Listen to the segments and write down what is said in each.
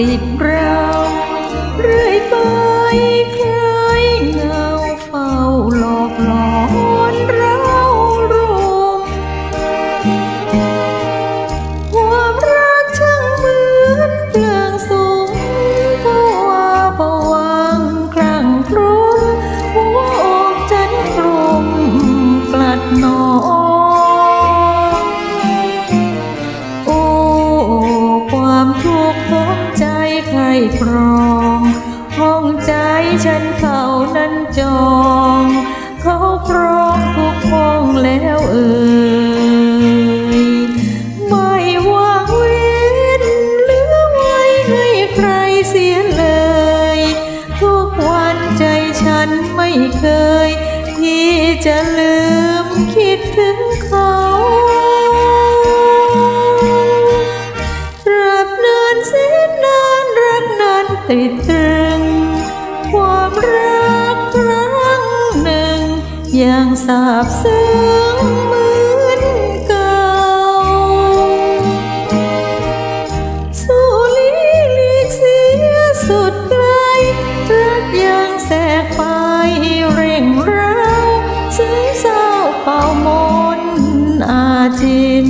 ติดเราเรื่อยไป ฉันเขานั้นจอง เขาครองทุกห้องแล้วเอ่ยไม่วางเว้นเหลือไว้ให้ใครเสียเลย ทุกวันใจฉันไม่เคย ที่จะลืมคิดถึงเขา ความรักครั้งหนึ่ง ยังสาบซึ้งเหมือนเก่าสู้ลีลีกเสียสุดไกลรักยังแสกไปเร่งร้าวซึ้งเศร้าเป่ามนอาจิน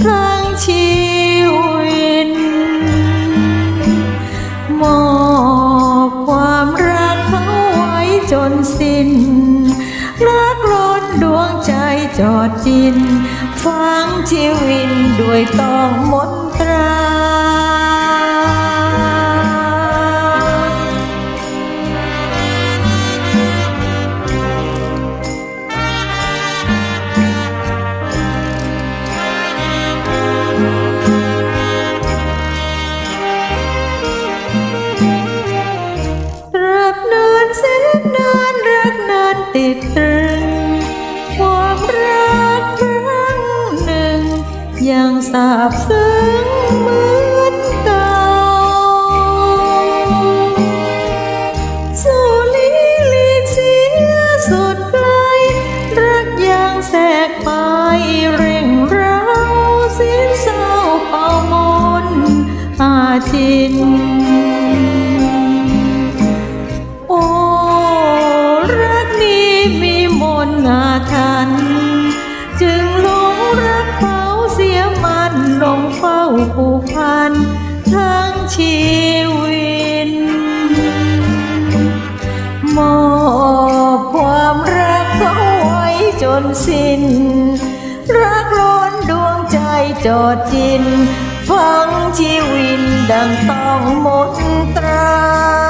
ครั้งชีวิตมอบความรักเขาไว้จนสิ้นรักล้นดวงใจจอดจิน ฟังชีวิตด้วยต้องมด ยังสาบซึ้งมือ ผูกพันทั้งชีวิตมอบความรักเขาไว้จนสิ้น รักร้อนดวงใจจอดจิน ฟังชีวินดังต้องมนตรา